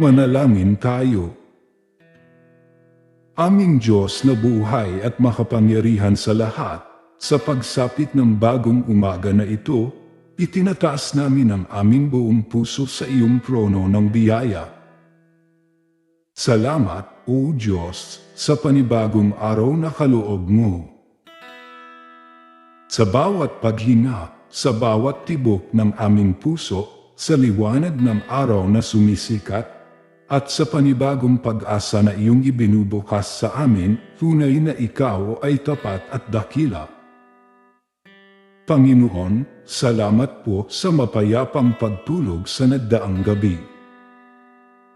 Manalangin tayo. Aming Diyos na buhay at makapangyarihan sa lahat, sa pagsapit ng bagong umaga na ito, itinataas namin ang aming buong puso sa iyong trono ng biyaya. Salamat, O Diyos, sa panibagong araw na kaloob mo. Sa bawat paghinga, sa bawat tibok ng aming puso, sa liwanag ng araw na sumisikat, at sa panibagong pag-asa na iyong ibinubukas sa amin, tunay na ikaw ay tapat at dakila. Panginoon, salamat po sa mapayapang pagtulog sa nagdaang gabi.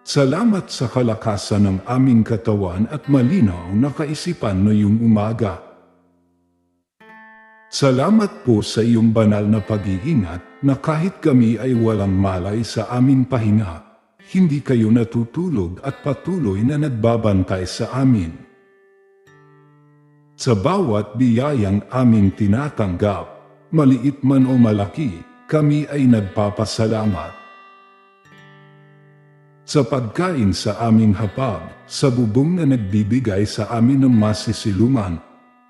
Salamat sa kalakasan ng aming katawan at malinaw na kaisipan ngayong umaga. Salamat po sa iyong banal na pag-iingat na kahit kami ay walang malay sa aming pahinga, hindi kayo natutulog at patuloy na nagbabantay sa amin. Sa bawat biyayang aming tinatanggap, maliit man o malaki, kami ay nagpapasalamat. Sa pagkain sa aming hapag, sa bubong na nagbibigay sa amin ng masisiluman,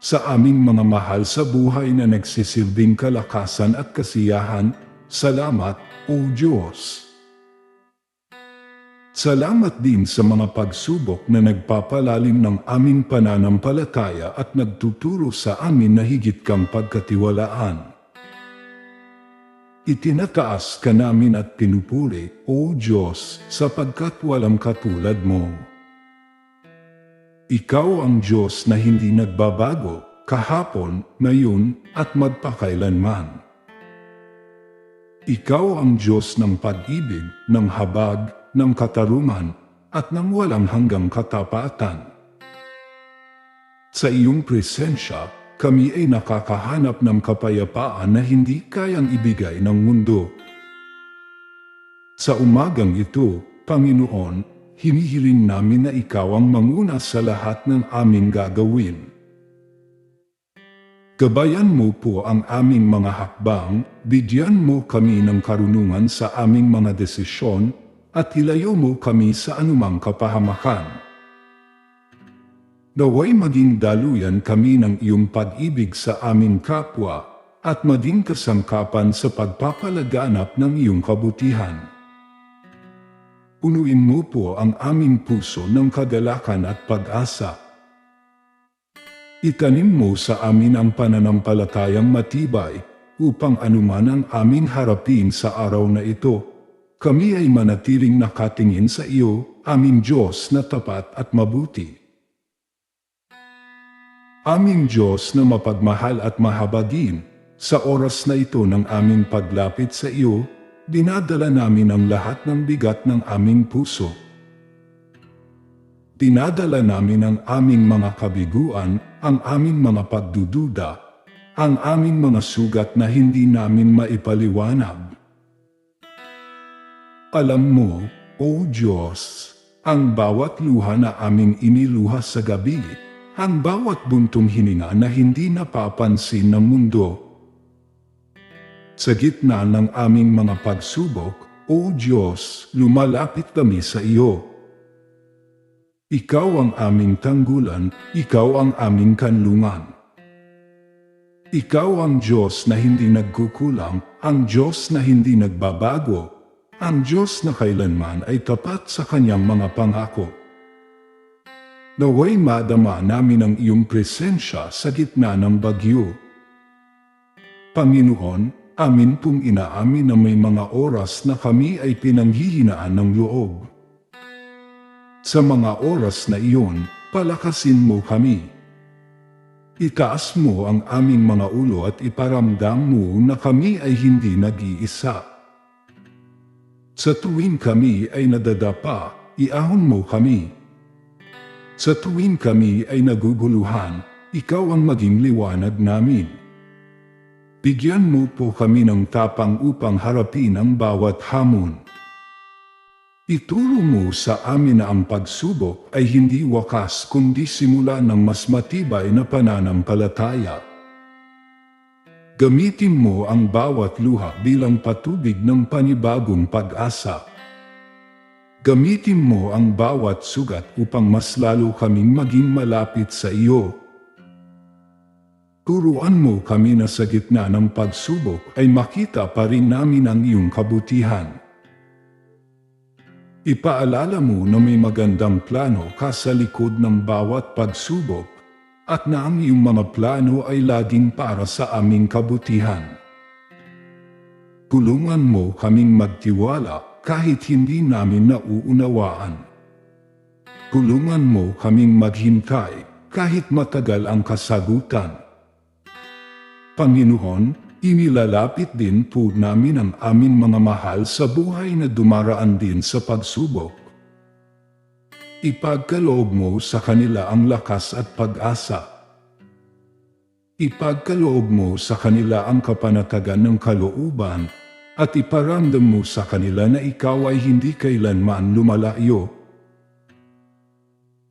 sa aming mga mahal sa buhay na nagsisilbing kalakasan at kasiyahan, salamat, O Diyos. Salamat din sa mga pagsubok na nagpapalalim ng aming pananampalataya at nagtuturo sa amin na higit kang pagkatiwalaan. Itinataas ka namin at pinupuri, O Diyos, sapagkat walang katulad mo. Ikaw ang Diyos na hindi nagbabago, kahapon, ngayon, at magpakailanman. Ikaw ang Diyos ng pag-ibig, ng habag, ng katarungan at ng walang hanggang katapatan. Sa iyong presensya, kami ay nakakahanap ng kapayapaan na hindi kayang ibigay ng mundo. Sa umagang ito, Panginoon, hinihiling namin na ikaw ang manguna sa lahat ng aming gagawin. Gabayan mo po ang aming mga hakbang, bigyan mo kami ng karunungan sa aming mga desisyon, at ilayo mo kami sa anumang kapahamakan. Naway maging daluyan kami ng iyong pag-ibig sa aming kapwa at maging kasangkapan sa pagpapalaganap ng iyong kabutihan. Punuin mo po ang aming puso ng kagalakan at pag-asa. Itanim mo sa amin ang pananampalatayang matibay upang anuman ang aming harapin sa araw na ito kami ay manatiling nakatingin sa iyo, aming Diyos na tapat at mabuti. Aming Diyos na mapagmahal at mahabagin, sa oras na ito ng aming paglapit sa iyo, dinadala namin ang lahat ng bigat ng aming puso. Dinadala namin ang aming mga kabiguan, ang aming mga pagdududa, ang aming mga sugat na hindi namin maipaliwanag. Alam mo, O Diyos, ang bawat luha na aming iniluha sa gabi, ang bawat buntong hininga na hindi napapansin ng mundo. Sa gitna ng aming mga pagsubok, O Diyos, lumalapit kami sa iyo. Ikaw ang aming tanggulan, ikaw ang aming kanlungan. Ikaw ang Diyos na hindi nagkukulang, ang Diyos na hindi nagbabago, ang Diyos na kailanman ay tapat sa kanyang mga pangako. Naway madama namin ang iyong presensya sa gitna ng bagyo. Panginoon, amin pong inaamin na may mga oras na kami ay pinanghihinaan ng loob. Sa mga oras na iyon, palakasin mo kami. Itaas mo ang aming mga ulo at iparamdam mo na kami ay hindi nag-iisa. Sa tuwing kami ay nadadapa, iahon mo kami. Sa tuwing kami ay naguguluhan, ikaw ang maging liwanag namin. Bigyan mo po kami ng tapang upang harapin ang bawat hamon. Ituro mo sa amin na ang pagsubok ay hindi wakas kundi simula ng mas matibay na pananampalataya. Gamitin mo ang bawat luha bilang patubig ng panibagong pag-asa. Gamitin mo ang bawat sugat upang mas lalo kaming maging malapit sa iyo. Turuan mo kami na sa gitna ng pagsubok ay makita pa rin namin ang iyong kabutihan. Ipaalala mo na may magandang plano ka sa likod ng bawat pagsubok at na ang iyong mga plano ay laging para sa aming kabutihan. Tulungan mo kaming magtiwala kahit hindi namin nauunawaan. Tulungan mo kaming maghintay kahit matagal ang kasagutan. Panginoon, inilalapit din po namin ang aming mga mahal sa buhay na dumaraan din sa pagsubok. Ipagkaloob mo sa kanila ang lakas at pag-asa. Ipagkaloob mo sa kanila ang kapanatagan ng kalooban at iparamdam mo sa kanila na ikaw ay hindi kailanman lumalayo.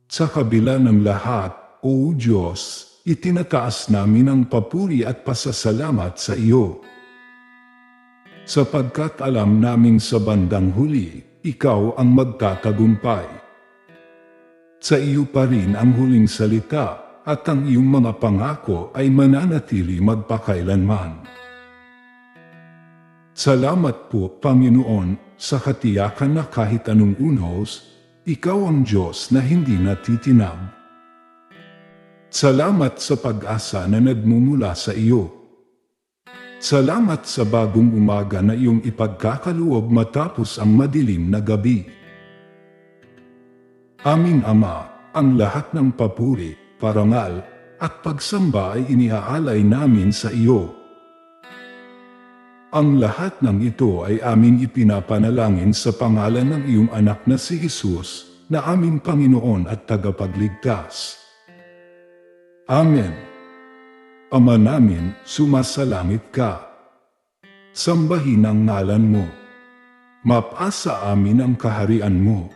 Sa kabila ng lahat, O Diyos, itinataas namin ang papuri at pasasalamat sa iyo. Sapagkat alam naming sa bandang huli, ikaw ang magtatagumpay. Sa iyo pa rin ang huling salita at ang iyong mga pangako ay mananatili magpakailanman. Salamat po, Panginoon, sa katiyakan na kahit anong unos, ikaw ang Diyos na hindi natitinag. Salamat sa pag-asa na nagmumula sa iyo. Salamat sa bagong umaga na iyong ipagkakaluob matapos ang madilim na gabi. Aming Ama, ang lahat ng papuri, parangal, at pagsamba ay iniaalay namin sa iyo. Ang lahat ng ito ay aming ipinapanalangin sa pangalan ng iyong anak na si Jesus, na aming Panginoon at tagapagligtas. Amen. Ama namin, sumasalangit ka. Sambahin ang ngalan mo. Mapasa amin ang kaharian mo.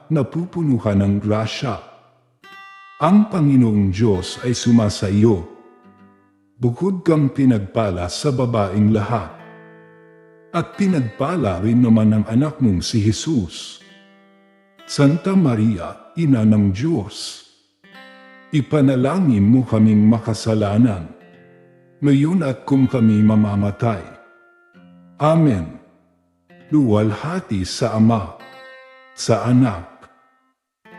napupuno ka ng grasya. Ang Panginoong Diyos ay sumasa iyo. Bukod kang pinagpala sa babaing lahat. At pinagpala rin naman ang anak mong si Jesus. Santa Maria, Ina ng Diyos. Ipanalangin mo kaming makasalanan. Ngayon at kung kami mamamatay. Amen. Luwalhati sa Ama, sa Anak,